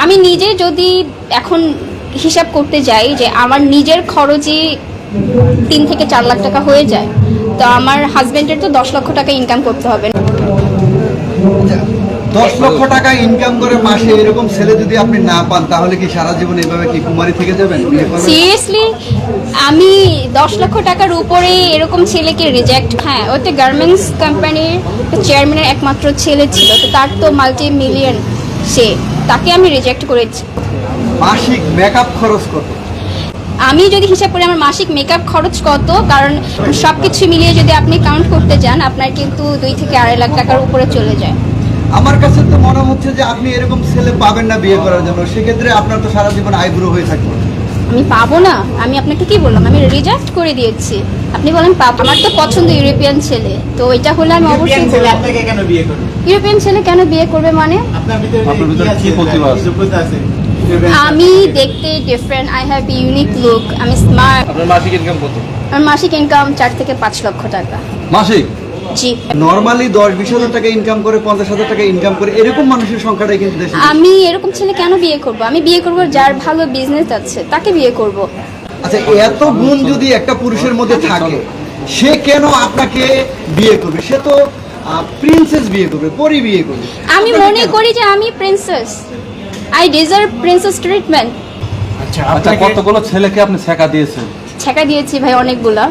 আমি নিজে যদি এখন হিসাব করতে যাই যে আমার নিজের খরচই তিন থেকে চার লাখ টাকা হয়ে যায় তো আমার হাজবেন্ডের তো দশ লক্ষ টাকা ইনকাম করতে হবে। দশ লক্ষ টাকা ইনকাম করে মাসে এরকম ছেলে যদি আপনি না পান তাহলে কি সারা জীবন এভাবে কি কুমারী থেকে যাবেন? সিরিয়াসলি আমি দশ লক্ষ টাকার উপরে এরকম ছেলেকে রিজেক্ট হ্যাঁ ওতে গার্মেন্টস কোম্পানির চেয়ারম্যানের একমাত্র ছেলে ছিল তো তার তো মাল্টি মিলিয়ন সে তাকে আমি রিজেক্ট করেছি। মাসিক মেকআপ খরচ কত? আমি যদি হিসাব করি আমার মাসিক মেকআপ খরচ কত? কারণ সব কিছু মিলিয়ে যদি আপনি কাউন্ট করতে যান আপনার কিন্তু দুই থেকে আড়াই লাখ টাকার উপরে চলে যায়। আমার কাছে তো মনে হচ্ছে যে আপনি এরকম ছেলে পাবেন না বিয়ে করার জন্য। সেক্ষেত্রে আপনার তো সারা জীবন আইব্রো হয়ে থাকবে। আমি পাবো না। আমি আপনাকে কি বললাম? আমি রিজেক্ট করে দিয়েছি। আপনি বলেন পাবো আমার তো পছন্দ ইউরোপিয়ান ছেলে তো এটা হলে আমি ইউরোপিয়ান অবশ্যই ছেলে বলব। আপনাকে কেন বিয়ে করবে? ইউরোপিয়ান ছেলে কেন বিয়ে করবে মানে? আপনার ভিতরে আপনার ভিতরে কি প্রতিভা আছে? যোগ্যতা আছে? আমি দেখতে different I have unique look আমি স্মার্ট আপনার মাসিক ইনকাম কত? আমার মাসিক ইনকাম চার থেকে পাঁচ লক্ষ টাকা। মাসিক? জি। নর্মালি দশ বিশ হাজার টাকা ইনকাম করে পঞ্চাশ হাজার টাকা ইনকাম করে এরকম মানুষের সংখ্যাটাই কিন্তু দেশে আমি এরকম ছেলে কেন বিয়ে করব? আমি বিয়ে করব যার ভালো বিজনেস আছে তাকে বিয়ে করব। আচ্ছা এত গুণ যদি একটা পুরুষের মধ্যে থাকে সে কেন আপনাকে বিয়ে করবে? সে তো প্রিন্সেস বিয়ে করবে পরি বিয়ে করবে। আমি মনে করি যে আমি princess I deserve princess treatment আচ্ছা আচ্ছা কতগুলো ছেলেকে আপনি শেখা দিয়েছেন? শেখা দিয়েছি ভাই অনেকগুলা।